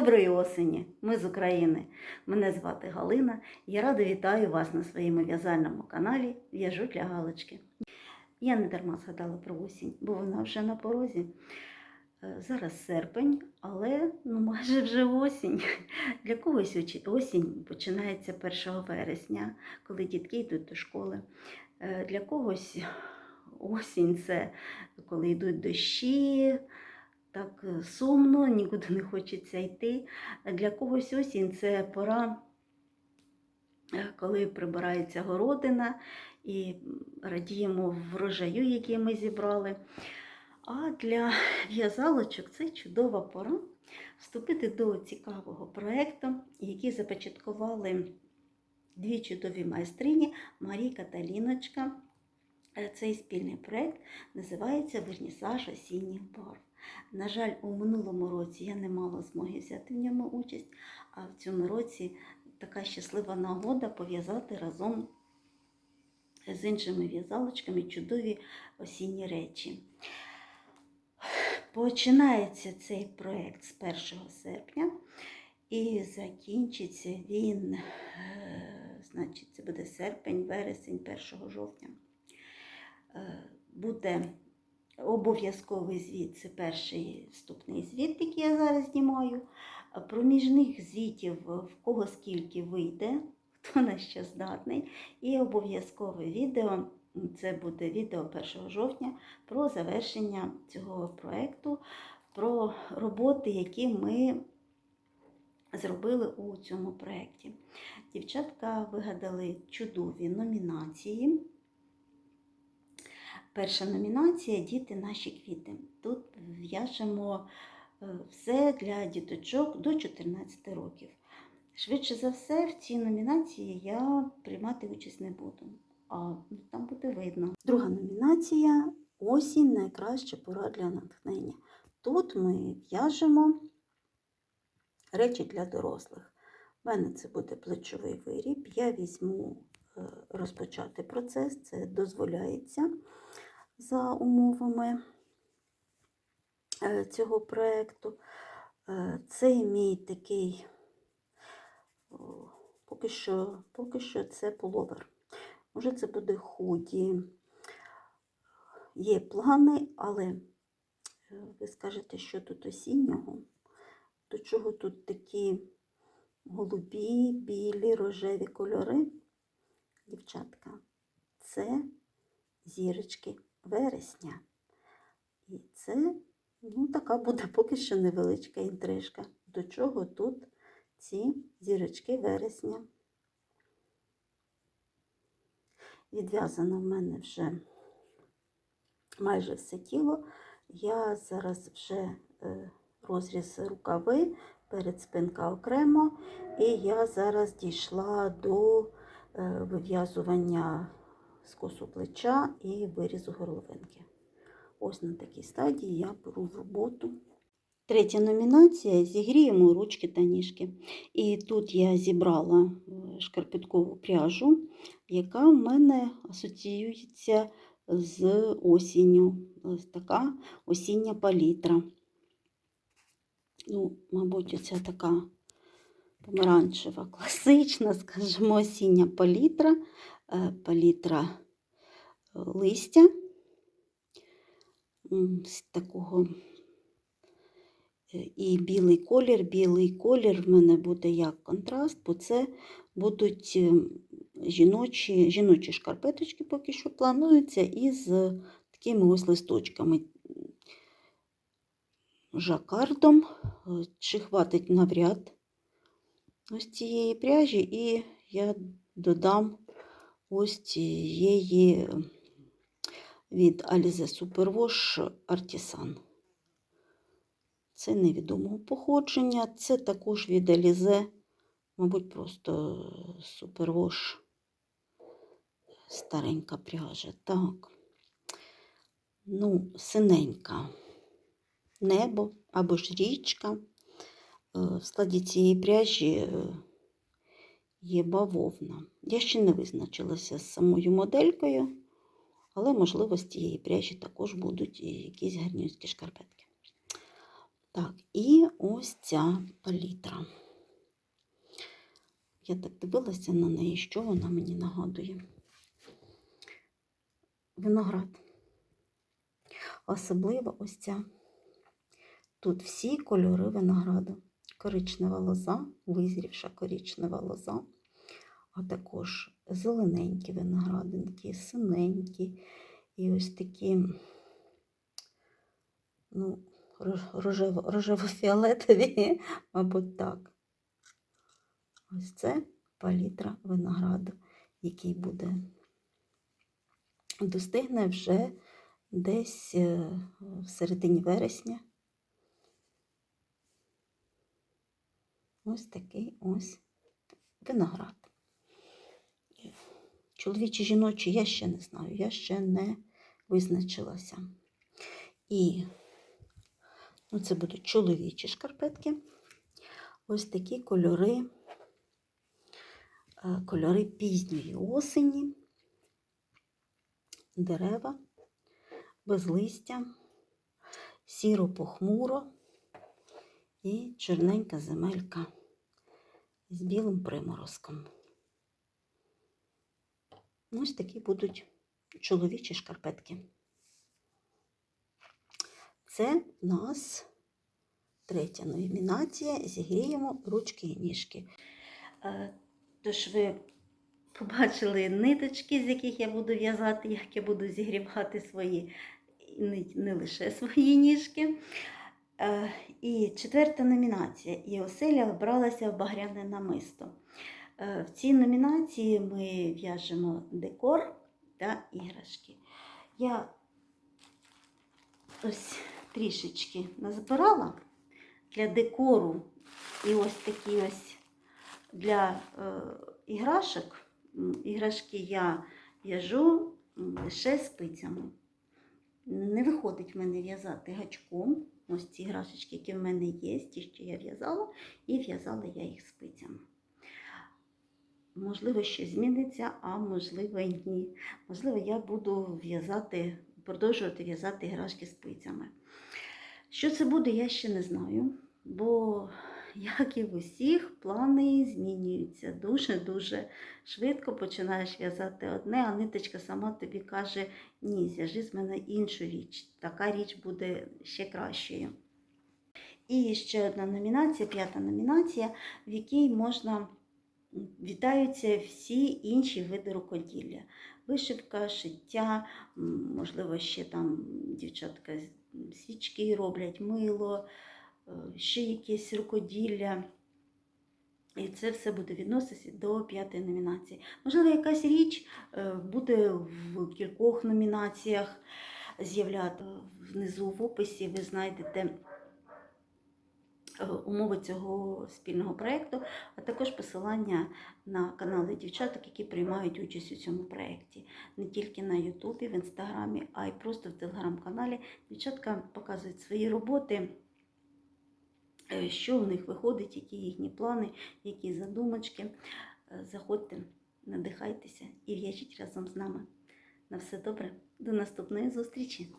Доброї осені! Ми з України. Мене звати Галина. Я рада вітаю вас на своєму в'язальному каналі В'яжу для Галочки. Я не дарма згадала про осінь, бо вона вже на порозі. Е, Зараз серпень, але ну, майже вже осінь. Для когось осінь починається 1 вересня, коли дітки йдуть до школи. Е, Для когось осінь це коли йдуть дощі, так е, сумно, нікуди не хочеться йти. Для когось осінь це пора, е, коли прибирається городина і радіємо врожаю, який ми зібрали. А для в'язалочок це чудова пора вступити до цікавого проєкту, який започаткували дві чудові майстрині Марійка та Ліночка. Е, Цей спільний проєкт називається Вернісаж осінніх барв. На жаль, у минулому році я не мала змоги взяти в ньому участь, а в цьому році така щаслива нагода пов'язати разом з іншими в'язалочками чудові осінні речі. Починається цей проєкт з 1 серпня і закінчиться він, е, значить, це буде серпень, вересень, 1 жовтня. Е, Буде обов'язковий звіт це перший вступний звіт, який я зараз знімаю. Проміжних звітів в кого скільки вийде, хто на що здатний. І обов'язкове відео це буде відео 1 жовтня про завершення цього проєкту, про роботи, які ми зробили у цьому проєкті. Дівчатка вигадали чудові номінації. Перша номінація Діти наші квіти. Тут в'яжемо е, все для діточок до 14 років. Швидше за все, в цій номінації я приймати участь не буду. А ну, там буде видно. Друга номінація Осінь найкраща пора для натхнення. Тут ми в'яжемо речі для дорослих. У мене це буде плечовий виріб. Я візьму е, розпочати процес, це дозволяється за умовами е, цього проєкту. Е, Це мій такий, поки що, поки що це пуловер. Може, це буде худі. Є плани, але е, ви скажете, що тут осіннього, до чого тут такі голубі, білі, рожеві кольори, дівчатка, це зірочки вересня. І це ну, така буде поки що невеличка інтрижка. До чого тут ці зірочки вересня? Відв'язано в мене вже майже все тіло. Я зараз вже е, розріз рукави, перед спинка окремо, і я зараз дійшла до е, вив'язування скосу плеча і вирізу горловинки. Ось на такій стадії я беру в роботу. Третя номінація зігріємо ручки та ніжки. І тут я зібрала е, шкарпеткову пряжу, яка в мене асоціюється з осінню. Ось така осіння палітра. Ну, мабуть, це така помаранчева, класична, скажімо, осіння палітра, палітра е, листя з такого е, і білий колір. Білий колір в мене буде як контраст, бо це будуть е, жіночі, жіночі шкарпеточки поки що плануються із такими ось листочками. Жакардом, чи хватить навряд ось цієї пряжі, і я додам ось цієї від Alize Superwash Artisan. Це невідомого походження, це також від Alize, мабуть, просто Superwash старенька пряжа. Так, ну, синенька небо або ж річка. Е, В складі цієї пряжі е, є бавовна. Я ще не визначилася з самою моделькою, але, можливо, з цієї пряжі також будуть якісь гарнюські шкарпетки. Так, і ось ця палітра. Я так дивилася на неї, що вона мені нагадує. Виноград. Особливо ось ця. Тут всі кольори винограду. Коричнева лоза, визрівша коричнева лоза, а також зелененькі виноградинки, синенькі і ось такі, ну, рожево, рожево-фіолетові, мабуть, так. Ось це палітра винограду, який буде достигне вже десь е, в середині вересня. Ось такий ось виноград. Чоловічі, жіночі, я ще не знаю, я ще не визначилася. І ну, це будуть чоловічі шкарпетки. Ось такі кольори, е, кольори пізньої осені, дерева, без листя, сіро-похмуро і чорненька земелька з білим приморозком. Ось такі будуть чоловічі шкарпетки. Це у нас третя номінація. Зігріємо ручки і ніжки. Е, Тож ви побачили ниточки, з яких я буду в'язати, як я буду зігрівати свої, не лише свої ніжки. Е, І четверта номінація. І оселя вбралася в багряне намисто. Е, В цій номінації ми в'яжемо декор та іграшки. Я ось трішечки назбирала для декору і ось такі ось для е, іграшок. Іграшки я в'яжу лише спицями. Не виходить в мене в'язати гачком. Ось ці іграшечки, які в мене є, ті, що я в'язала, і в'язала я їх спицями. Можливо, щось зміниться, а можливо, ні. Можливо, я буду в'язати, продовжувати в'язати іграшки спицями. Що це буде, я ще не знаю, бо, як і в усіх, плани змінюються дуже-дуже швидко. Починаєш в'язати одне, а ниточка сама тобі каже: ні, зв'яжи з мене іншу річ. Така річ буде ще кращою. І ще одна номінація, п'ята номінація, в якій можна вітаються всі інші види рукоділля. Вишивка, шиття, можливо, ще там дівчатка свічки роблять, мило, ще якесь рукоділля. І це все буде відноситися до п'ятої номінації. Можливо, якась річ е, буде в кількох номінаціях з'являти. Внизу в описі ви знайдете е, умови цього спільного проєкту, а також посилання на канали дівчаток, які приймають участь у цьому проєкті. Не тільки на Ютубі, в Інстаграмі, а й просто в телеграм-каналі. Дівчатка показують свої роботи, е, що в них виходить, які їхні плани, які задумочки. Е, Заходьте, надихайтеся і в'яжіть разом з нами. На все добре, до наступної зустрічі!